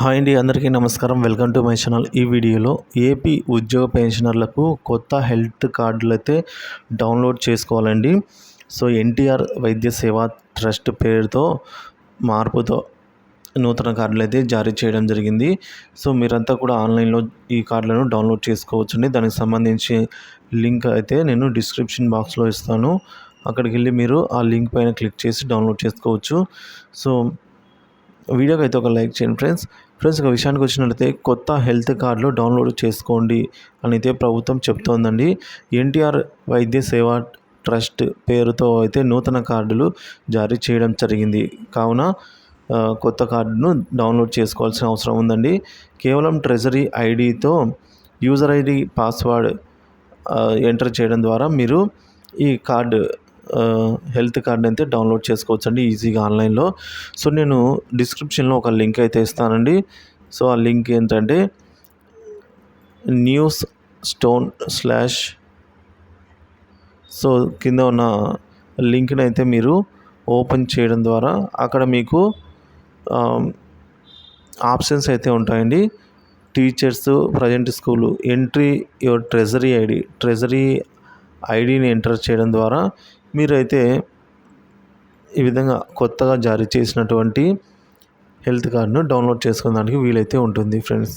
Hi అండి అందరికీ నమస్కారం. Welcome to my channel. ఈ వీడియోలో ఏపీ ఉద్యోగ పెన్షనర్లకు కొత్త హెల్త్ కార్డులు అయితే డౌన్లోడ్ చేసుకోవాలండి. సో ఎన్టీఆర్ వైద్య సేవా ట్రస్ట్ పేరుతో మార్పుతో నూతన కార్డులు అయితే జారీ చేయడం జరిగింది. సో మీరంతా కూడా ఆన్లైన్లో ఈ కార్డులను డౌన్లోడ్ చేసుకోవచ్చండి. దానికి సంబంధించి లింక్ అయితే నేను డిస్క్రిప్షన్ బాక్స్లో ఇస్తాను. అక్కడికి వెళ్ళి మీరు ఆ లింక్ పైన క్లిక్ చేసి డౌన్లోడ్ చేసుకోవచ్చు. సో వీడియోకి అయితే ఒక లైక్ చేయండి ఫ్రెండ్స్. ఫ్రెండ్స్ ఒక విషయానికి వచ్చినట్లయితే కొత్త హెల్త్ కార్డులు డౌన్లోడ్ చేసుకోండి అని అయితే ప్రభుత్వం చెప్తోందండి. ఎన్టీఆర్ వైద్య సేవా ట్రస్ట్ పేరుతో అయితే నూతన కార్డులు జారీ చేయడం జరిగింది. కావున కొత్త కార్డును డౌన్లోడ్ చేసుకోవాల్సిన అవసరం ఉందండి. కేవలం ట్రెజరీ ఐడితో యూజర్ ఐడి పాస్వర్డ్ ఎంటర్ చేయడం ద్వారా మీరు ఈ కార్డు హెల్త్ కార్డ్ అయితే డౌన్లోడ్ చేసుకోవచ్చండి ఈజీగా ఆన్లైన్లో. సో నేను డిస్క్రిప్షన్లో ఒక లింక్ అయితే ఇస్తానండి. సో ఆ లింక్ ఏంటంటే న్యూస్ స్టోన్ స్లాష్. సో కింద ఉన్న లింక్ని అయితే మీరు ఓపెన్ చేయడం ద్వారా అక్కడ మీకు ఆప్షన్స్ అయితే ఉంటాయండి. Teachers present school entry your treasury ID treasury ఐడిని ఎంటర్ చేయడం ద్వారా మీరైతే ఈ విధంగా కొత్తగా జారీ చేసినటువంటి హెల్త్ కార్డును డౌన్లోడ్ చేసుకోవడానికి వీలైతే ఉంటుంది ఫ్రెండ్స్.